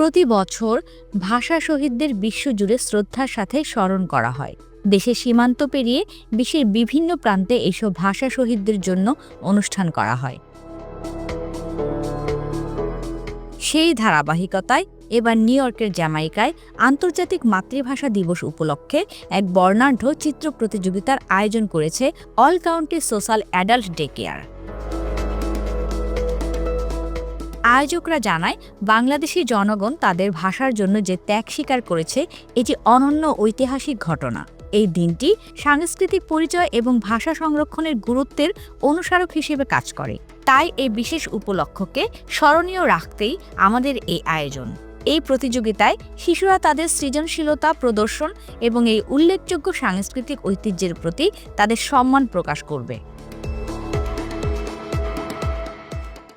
প্রতি বছর ভাষা শহীদদের বিশ্বজুড়ে শ্রদ্ধার সাথে স্মরণ করা হয়। দেশের সীমান্ত পেরিয়ে বিশ্বের বিভিন্ন প্রান্তে এইসব ভাষা শহীদদের জন্য অনুষ্ঠান করা হয়। সেই ধারাবাহিকতায় এবার নিউ ইয়র্কের জ্যামাইকায় আন্তর্জাতিক মাতৃভাষা দিবস উপলক্ষে এক বর্ণাঢ্য চিত্র প্রতিযোগিতার আয়োজন করেছে all county social adult day care. আয়োজকরা জানায়, বাংলাদেশি জনগণ তাদের ভাষার জন্য যে ত্যাগ স্বীকার করেছে, এটি অনন্য ঐতিহাসিক ঘটনা। এই দিনটি সাংস্কৃতিক পরিচয় এবং ভাষা সংরক্ষণের গুরুত্বের অনুস্মারক হিসেবে কাজ করে। তাই এই বিশেষ উপলক্ষকে স্মরণীয় রাখতেই আমাদের এই আয়োজন। এই প্রতিযোগিতায় শিশুরা তাদের সৃজনশীলতা প্রদর্শন এবং এই উল্লেখযোগ্য সাংস্কৃতিক ঐতিহ্যের প্রতি তাদের সম্মান প্রকাশ করবে।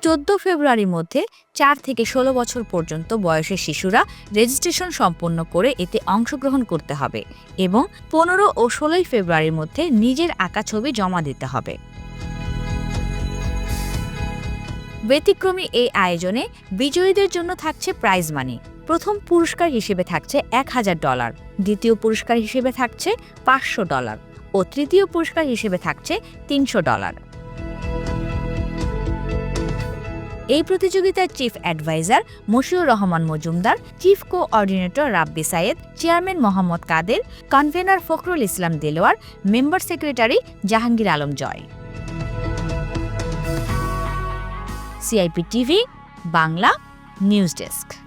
চোদ্দ ফেব্রুয়ারির মধ্যে চার থেকে ষোলো বছর পর্যন্ত বয়সের শিশুরা রেজিস্ট্রেশন সম্পন্ন করে এতে অংশগ্রহণ করতে হবে এবং পনেরো ও ষোলোই ফেব্রুয়ারির মধ্যে নিজের আঁকা ছবি জমা দিতে হবে। ব্যতিক্রমী এই আয়োজনে বিজয়ীদের জন্য থাকছে প্রাইজ মানি প্রথম পুরস্কার হিসেবে থাকছে এক হাজার ডলার দ্বিতীয় পুরস্কার হিসেবে থাকছে পাঁচশো ডলার ও তৃতীয় পুরস্কার হিসেবে থাকছে তিনশো ডলার এই প্রতিযোগিতার chief adviser Moshiur Rahman Majumder, chief coordinator Rabbi Sayed, chairman Mohammad Kader, convener Fakhrul Islam Delwar, member secretary Jahangir Alam Joy. CIP TV, Bangla news desk.